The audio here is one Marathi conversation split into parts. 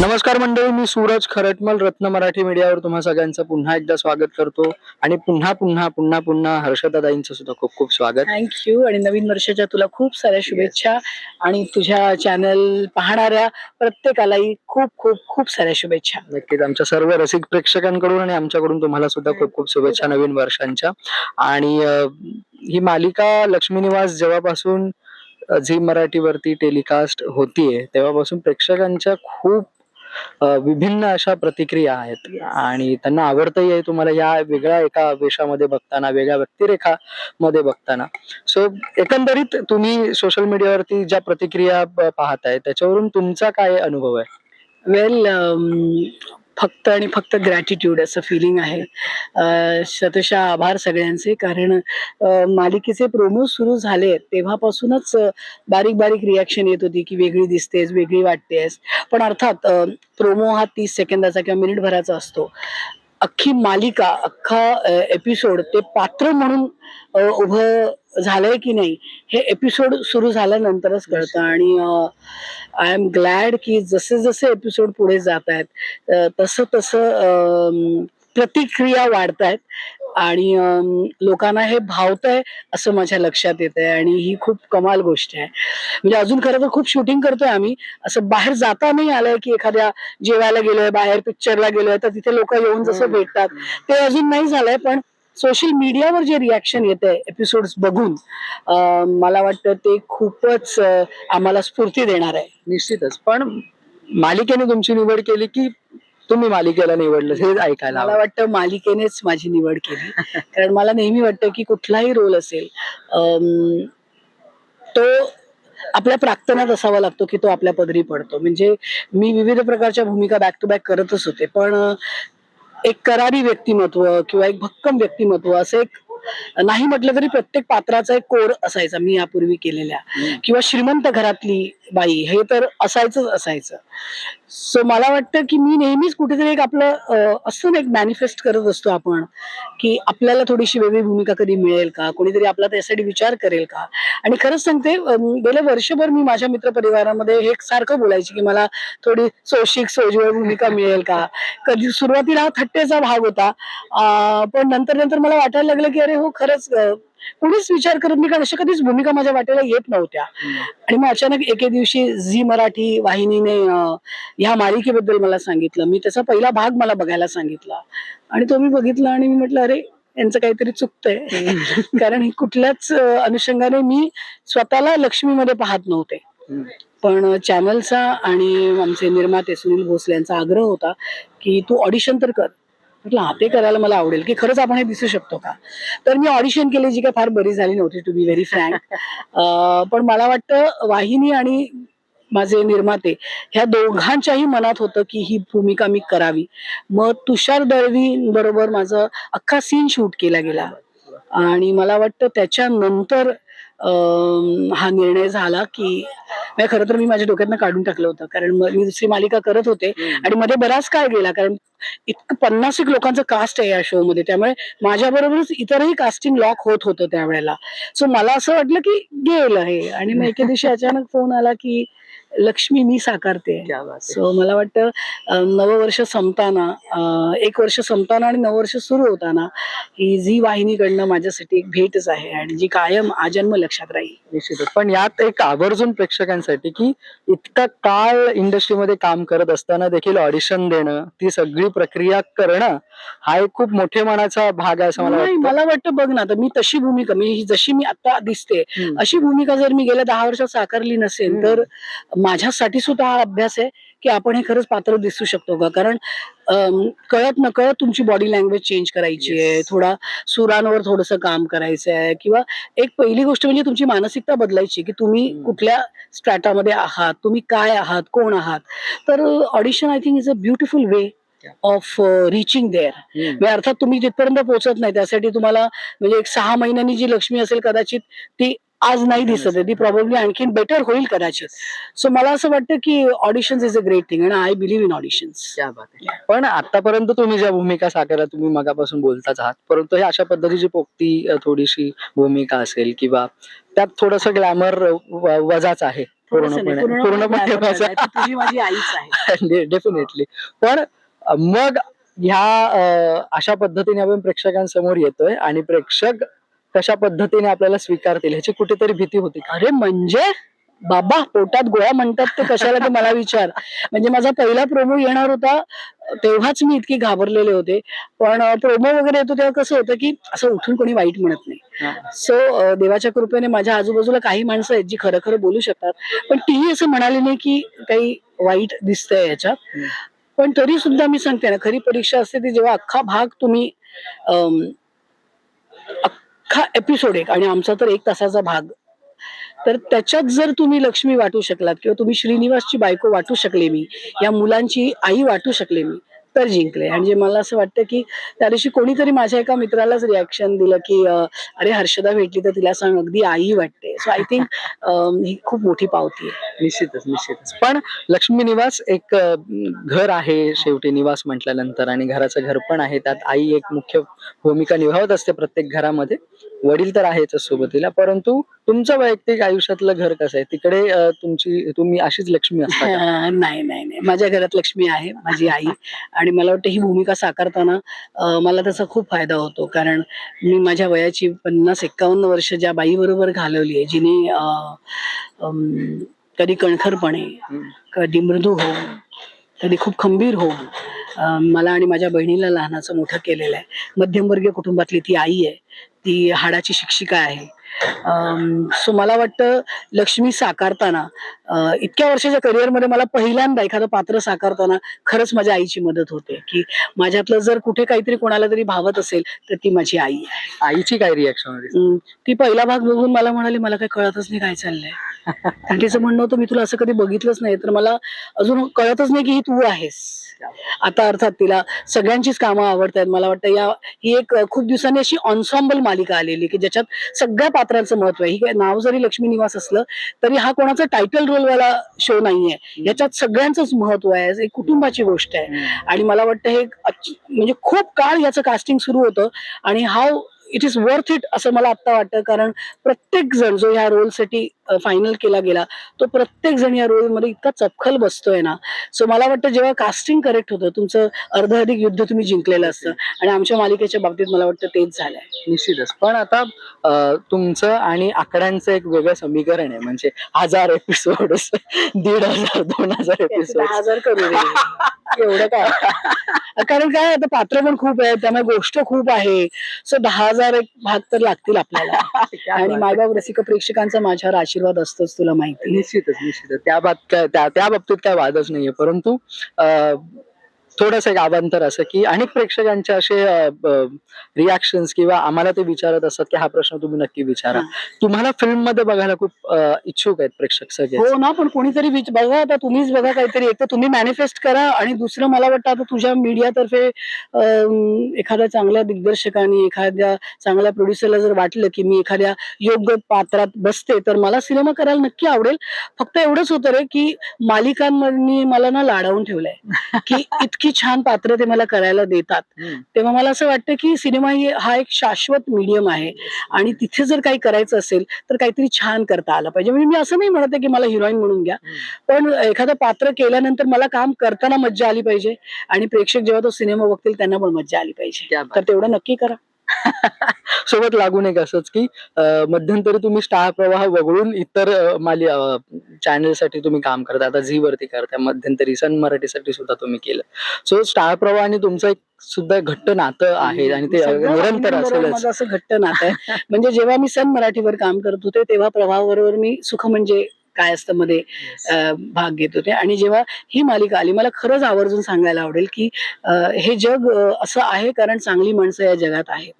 नमस्कार मंडळी मी सूरज खरटमल रत्न मराठी मीडियावर तुम्हा सगळ्यांचं पुन्हा एकदा स्वागत करतो. आणि पुन्हा पुन्हा पुन्हा पुन्हा हर्षदादाईंचं सुद्धा खूप खूप स्वागत. थँक्यू आणि नवीन वर्षाच्या तुला खूप साऱ्या शुभेच्छा. आणि तुझ्या चॅनल पाहणाऱ्या प्रत्येकालाही खूप खूप खूप साऱ्या शुभेच्छा. नक्कीच आमच्या सर्व रसिक प्रेक्षकांकडून आणि आमच्याकडून तुम्हाला सुद्धा खूप खूप शुभेच्छा नवीन वर्षांच्या. आणि ही मालिका लक्ष्मी निवास जेव्हापासून झी मराठीवरती टेलिकास्ट होतीये तेव्हापासून प्रेक्षकांच्या खूप अं, विभिन्न अशा प्रतिक्रिया आहेत. आणि त्यांना आवडतही आहे तुम्हाला या वेगळ्या एका वेशामध्ये बघताना वेगळ्या व्यक्तिरेखामध्ये बघताना. सो एकंदरीत तुम्ही सोशल मीडियावरती ज्या प्रतिक्रिया प- पाहताय त्याच्यावरून तुमचा काय अनुभव आहे? वेल फक्त आणि फक्त ग्रॅटिट्यूड असं फिलिंग आहे. शतशा आभार सगळ्यांचे. कारण मालिकेचे प्रोमो सुरू झाले तेव्हापासूनच बारीक बारीक रिॲक्शन येत होती की वेगळी दिसतेस वेगळी वाटतेस. पण अर्थात प्रोमो हा तीस सेकंदाचा किंवा मिनिटभराचा असतो. अख्खी मालिका अख्खा एपिसोड ते पात्र म्हणून उभं झालंय की नाही हे एपिसोड सुरू झाल्यानंतरच कळतं. आणि आय एम ग्लॅड की जसे जसे एपिसोड पुढे जात आहेत तसं तसं प्रतिक्रिया वाढत आहेत. आणि लोकांना हे भावतंय असं माझ्या लक्षात येत आहे. आणि ही खूप कमाल गोष्ट आहे. म्हणजे अजून खरं तर खूप शूटिंग करतोय आम्ही. असं बाहेर जाता नाही आलंय की एखाद्या जेवायला गेलोय बाहेर पिक्चरला गेलोय तर तिथे लोक येऊन जसं भेटतात. ते अजून नाही झालंय पण सोशल मीडियावर जे रिॲक्शन येत आहे एपिसोड बघून मला वाटतं ते खूपच आम्हाला स्फूर्ती देणार आहे. निश्चितच. पण मालिकेने तुमची निवड केली की तुम्ही मालिकेला निवडलं हे ऐकायला मला. वाटतं मालिकेनेच माझी निवड केली. कारण मला नेहमी वाटतं की कुठलाही रोल असेल तो आपल्या प्राक्तनात असावा लागतो की तो आपल्या पदरी पडतो. म्हणजे मी विविध प्रकारच्या भूमिका बॅक टू बॅक करतच होते. पण एक करारी व्यक्तिमत्व किंवा एक भक्कम व्यक्तिमत्व असं एक नाही म्हटलं तरी प्रत्येक पात्राचा एक कोर असायचा मी यापूर्वी केलेल्या. किंवा श्रीमंत घरातली बाई हे तर असायचंच असायचं. सो मला वाटतं की मी नेहमीच कुठेतरी एक आपलं असं ना एक मॅनिफेस्ट करत असतो आपण की आपल्याला थोडीशी वेगळी भूमिका कधी मिळेल का? कोणीतरी आपला त्यासाठी विचार करेल का? आणि खरंच सांगते गेले वर्षभर मी माझ्या मित्रपरिवारामध्ये हे सारखं बोलायची की मला थोडी सोशिक सोजवळ भूमिका मिळेल का? कधी सुरुवातीला हा थट्टेचा भाग होता पण नंतर नंतर मला वाटायला लागलं की अरे हो खरंच कोणीच विचार करत नाही कारण अशा कधीच भूमिका माझ्या वाटेला येत नव्हत्या. आणि मग अचानक एके दिवशी झी मराठी वाहिनीने ह्या मालिकेबद्दल मला सांगितलं. मी त्याचा पहिला भाग मला बघायला सांगितला. आणि तो मी बघितला आणि मी म्हटलं अरे यांचं काहीतरी चुकतंय. कारण हे कुठल्याच अनुषंगाने मी स्वतःला लक्ष्मीमध्ये पाहत नव्हते. पण चॅनलचा आणि आमचे निर्माते सुनील भोसले यांचा आग्रह होता की तू ऑडिशन तर कर. म्हटलं हा ते करायला मला आवडेल की खरंच आपण हे दिसू शकतो का? तर मी ऑडिशन केली जी काय फार बरी झाली नव्हती टू बी व्हेरी फ्रँक पण मला वाटतं वाहिनी आणि माझे निर्माते ह्या दोघांच्याही मनात होतं की ही भूमिका मी करावी. मग तुषार दळवी बरोबर माझं अख्खा सीन शूट केला गेला. आणि मला वाटतं त्याच्यानंतर हा निर्णय झाला की खरं तर मी माझ्या डोक्यातनं काढून टाकलं होतं. कारण म- मी दुसरी मालिका करत होते आणि मध्ये बराच काळ गेला. कारण इतकं पन्नास एक लोकांचं कास्ट आहे या शो मध्ये. त्यामुळे माझ्या बरोबरच इतरही कास्टिंग लॉक होत होतं त्यावेळेला. सो मला असं वाटलं की गेलं हे. आणि मग एके दिवशी अचानक फोन आला की लक्ष्मी मी साकारते. सो मला वाटतं नववर्ष संपताना एक वर्ष संपताना आणि नववर्ष सुरू होताना ही झी वाहिनीकडनं माझ्यासाठी एक भेटच आहे आणि जी कायम आजन्म लक्षात राहील. निश्चितच. पण यात एक आवर्जून प्रेक्षकांसाठी की इतका काळ इंडस्ट्रीमध्ये काम करत असताना देखील ऑडिशन देणं ती सगळी प्रक्रिया करणं हा एक खूप मोठे मनाचा भाग आहे असं मला नाही वाटतं मला वाटतं बघ ना आता मी तशी भूमिका मी ही जशी मी आता दिसते हम्म. अशी भूमिका जर मी गेल्या दहा वर्षात साकारली नसेल हम्म. तर माझ्यासाठी सुद्धा हा अभ्यास आहे की आपण हे खरंच पात्र दिसू शकतो का कारण अम, कळत नकळत तुमची बॉडी लँग्वेज चेंज करायची आहे Yes. थोडा सुरांवर थोडंसं काम करायचं आहे किंवा एक पहिली गोष्ट म्हणजे तुमची मानसिकता बदलायची की तुम्ही हम्म. कुठल्या स्ट्रॅटामध्ये आहात तुम्ही काय आहात कोण आहात तर audition I think is a beautiful way. Of reaching there. म्हणजे अर्थात तुम्ही तिथपर्यंत पोहोचत नाही त्यासाठी तुम्हाला म्हणजे एक सहा महिन्यांनी जी लक्ष्मी असेल कदाचित ती आज नाही दिसत आहे. ती प्रॉब्ली आणखीन बेटर होईल कदाचित. सो मला असं वाटतं की audition is a great thing I believe in auditions क्या बात आहे. पण आतापर्यंत तुम्ही ज्या भूमिका साकारल्या तुम्ही मगापासून बोलताच आहात. परंतु हे अशा पद्धतीची पोक्ती थोडीशी भूमिका असेल किंवा त्यात थोडस ग्लॅमर वजाच आहे पूर्णपणे. पूर्णपणे माझा तुझी आईच आहे. डेफिनेटली पण मग ह्या अशा पद्धतीने आपण प्रेक्षकांसमोर येतोय आणि प्रेक्षक कशा पद्धतीने आपल्याला स्वीकारतील ह्याची कुठेतरी भीती होती? अरे म्हणजे? बाबा पोटात गोळ्या म्हणतात ते कशाला ते मला विचार. म्हणजे माझा पहिला प्रोमो येणार होता तेव्हाच मी इतकी घाबरलेले होते. पण प्रोमो वगैरे येतो तेव्हा कसं होतं की असं उठून कोणी वाईट म्हणत नाही. सो देवाच्या कृपेने माझ्या आजूबाजूला काही माणसं आहेत जी खरं खरं बोलू शकतात. पण तीही असं म्हणाली नाही की काही वाईट दिसतंय याच्यात. पण तरी सुद्धा मी सांगते ना खरी परीक्षा असते ती जेव्हा अख्खा भाग तुम्ही अख्खा एपिसोड एक आणि आमचा तर एक तासाचा भाग. तर त्याच्यात जर तुम्ही लक्ष्मी वाटू शकलात किंवा तुम्ही श्रीनिवासची बायको वाटू शकले मी या मुलांची आई वाटू शकले मी तर जिंकले. आणि जे मला असं वाटतं की त्या दिवशी कोणीतरी माझ्या एका मित्रालाच रिॲक्शन दिलं की अरे हर्षदा भेटली तर तिला सांग अगदी आई वाटते. सो आय थिंक ही खूप मोठी पावती आहे. निश्चितच निश्चितच. पण लक्ष्मी निवास एक घर आहे शेवटी निवास म्हटल्यानंतर. आणि घराचं घर पण आहे. त्यात आई एक मुख्य भूमिका निभावत असते प्रत्येक घरामध्ये. वडील तर आहेच सोबतीला परंतु तुमचं वैयक्तिक आयुष्यातलं घर कसं आहे? तिकडे तुमची तुम्ही अशीच लक्ष्मी असता का? अं, नाही नाही नाही. माझ्या घरात लक्ष्मी आहे माझी आई. आणि मला वाटतं ही भूमिका साकारताना अं, मला त्याचा खूप फायदा होतो. कारण मी माझ्या वयाची पन्नास एक्कावन्न वर्ष ज्या बाईबरोबर घालवली आहे जिने अं, अं, कधी कणखरपणे हम्म. कधी मृदू होऊन कधी खूप खंबीर होऊन मला आणि माझ्या बहिणीला लहानाचं मोठं केलेलं आहे. मध्यमवर्गीय कुटुंबातली ती आई आहे. ती हाडाची शिक्षिका आहे. सो मला वाटतं लक्ष्मी साकारताना इतक्या वर्षाच्या करिअरमध्ये मला पहिल्यांदा एखादं पात्र साकारताना खरंच माझ्या आईची मदत होते. की माझ्यातलं जर कुठे काहीतरी कोणाला तरी भावत असेल तर ती माझी आई आहे. आईची काय रिॲक्शन होती? ती पहिला भाग बघून मला म्हणाली मला काही कळतच नाही काय चाललंय. आणि तिचं म्हणणं होतं मी तुला असं कधी बघितलंच नाही. तर मला अजून कळतच नाही की ही तू आहेस. आता अर्थात तिला सगळ्यांचीच कामं आवडतात. मला वाटतं या ही एक खूप दिवसांनी अशी ऑन्सॉम्बल मालिका आलेली की ज्याच्यात सगळ्या पात्रांचं महत्त्व आहे. ही नाव जरी लक्ष्मी निवास असलं तरी हा कोणाचा टायटल रोल वाला शो नाहीये. याच्यात सगळ्यांचंच महत्त्व आहे. एक कुटुंबाची गोष्ट आहे. आणि मला वाटतं हे म्हणजे खूप काळ याचं कास्टिंग सुरू होतं. आणि how it is worth it असं मला आता वाटतं. कारण प्रत्येक जण जो ह्या रोलसाठी फायनल केला गेला. तो प्रत्येक जण या रोलमध्ये इतका चपखल बसतोय ना. सो मला वाटतं जेव्हा कास्टिंग करेक्ट होतं तुमचं अर्ध अधिक युद्ध तुम्ही जिंकलेलं असतं. आणि आमच्या मालिकेच्या बाबतीत मला वाटतं तेच झालंय. निश्चितच. पण आता तुमचं आणि आकड्यांचं एक वेगळं समीकरण आहे. म्हणजे हजार एपिसोड दीड हजार दोन हजार एपिसोड हजार करू. एवढं काय? कारण काय आता पात्र पण खूप आहे त्यामुळे गोष्ट खूप आहे. सो दहा हजार एक भाग तर लागतील आपल्याला. आणि मायबाप रसिक प्रेक्षकांचा माझ्यावर आशीर्वाद असतोच तुला माहिती निश्चितच निश्चितच. त्या बाबत त्या त्या बाबतीत काय वादच नाहीये. परंतु थोडस एक अवांतर असं की अनेक प्रेक्षकांचे असे रिॲक्शन किंवा आम्हाला ते विचारत असतात की हा प्रश्न तुम्ही नक्की विचारा. तुम्हाला फिल्ममध्ये बघायला खूप इच्छुक आहेत प्रेक्षक सगळे. हो ना पण कोणीतरी बघा आता तुम्हीच बघा काहीतरी. एक तर तुम्ही मॅनिफेस्ट करा आणि दुसरं मला वाटतं आता तुझ्या मीडियातर्फे एखाद्या चांगल्या दिग्दर्शकाने एखाद्या चांगल्या प्रोड्युसरला जर वाटलं की मी एखाद्या योग्य पात्रात बसते तर मला सिनेमा करायला नक्की आवडेल. फक्त एवढंच होतं रे की मालिकांनी मला ना लाडावून ठेवलंय. की इतकी छान पात्र ते मला करायला देतात. तेव्हा मला असं वाटतं की सिनेमा ही हा एक शाश्वत मीडियम आहे. आणि तिथे जर काही करायचं असेल तर काहीतरी छान करता आलं पाहिजे. म्हणजे मी असं नाही म्हणत की मला हिरोईन म्हणून घ्या. पण एखादं पात्र केल्यानंतर मला काम करताना मज्जा आली पाहिजे. आणि प्रेक्षक जेव्हा तो सिनेमा बघतील त्यांना पण मज्जा आली पाहिजे. तर तेवढं नक्की करा. सोबत लागून एक असंच की मध्यंतरी तुम्ही स्टार प्रवाह वगळून इतर माली चॅनलसाठी तुम्ही काम करता. आता झी वरती करता मध्यंतरी सन मराठीसाठी सुद्धा तुम्ही केलं. सो स्टार प्रवाह आणि तुमचं एक सुद्धा घट्ट नातं आहे आणि ते निरंतर असेलच. माझं असं घट्ट नातं आहे. म्हणजे जेव्हा मी सन मराठीवर काम करत होते तेव्हा प्रभावाबरोबर मी सुख म्हणजे काय असतं मध्ये भाग घेत होते. आणि जेव्हा ही मालिका आली मला खरंच आवर्जून सांगायला आवडेल की हे जग असं आहे कारण चांगली माणसं या जगात आहेत.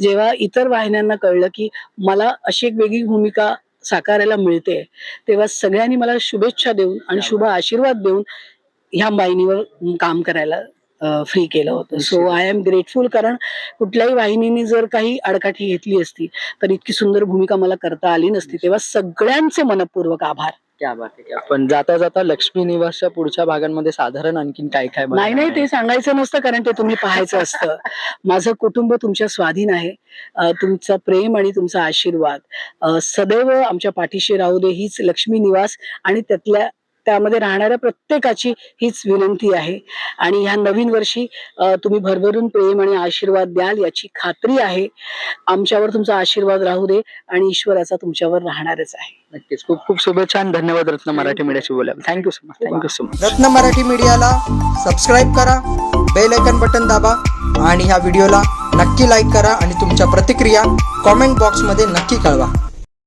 जेव्हा इतर वाहिन्यांना कळलं की मला अशी एक वेगळी भूमिका साकारायला मिळते तेव्हा सगळ्यांनी मला शुभेच्छा देऊन आणि शुभ आशीर्वाद देऊन ह्या वाहिनीवर काम करायला फ्री केलं होतं. सो आय एम ग्रेटफुल कारण कुठल्याही वाहिनीने जर काही आडकाठी घेतली असती तर इतकी सुंदर भूमिका मला करता आली नसती. तेव्हा सगळ्यांचे मनपूर्वक आभार. क्या बात आहे क्या- पण जाता जाता लक्ष्मी निवासच्या पुढच्या भागांमध्ये साधारण आणखीन काय काय नाही नाही ते सांगायचं नसतं कारण ते तुम्ही पाहायचं असतं. माझं कुटुंब तुमच्या स्वाधीन आहे. तुमचं प्रेम आणि तुमचा आशीर्वाद. सदैव आमच्या पाठीशी राहू दे हीच लक्ष्मी निवास आणि त्यातल्या त्यामध्ये राहणाऱ्या प्रत्येकाची हीच विनंती आहे. आणि ह्या नवीन वर्षी तुम्ही भरभरून प्रेम आणि आशीर्वाद द्याल याची खात्री आहे. आमच्यावर तुमचा आशीर्वाद राहू दे आणि ईश्वराचा तुमच्यावर राहणारच आहे. नक्कीच. खूप खूप शुभेच्छा आणि धन्यवाद रत्न मराठी मीडियाशी बोला thank you so much thank you so much Ratna Marathi मीडियाला सबस्क्राईब करा बेल आयकन बटन दाबा आणि ह्या व्हिडिओला नक्की लाईक करा आणि तुमच्या प्रतिक्रिया कॉमेंट बॉक्समध्ये नक्की कळवा.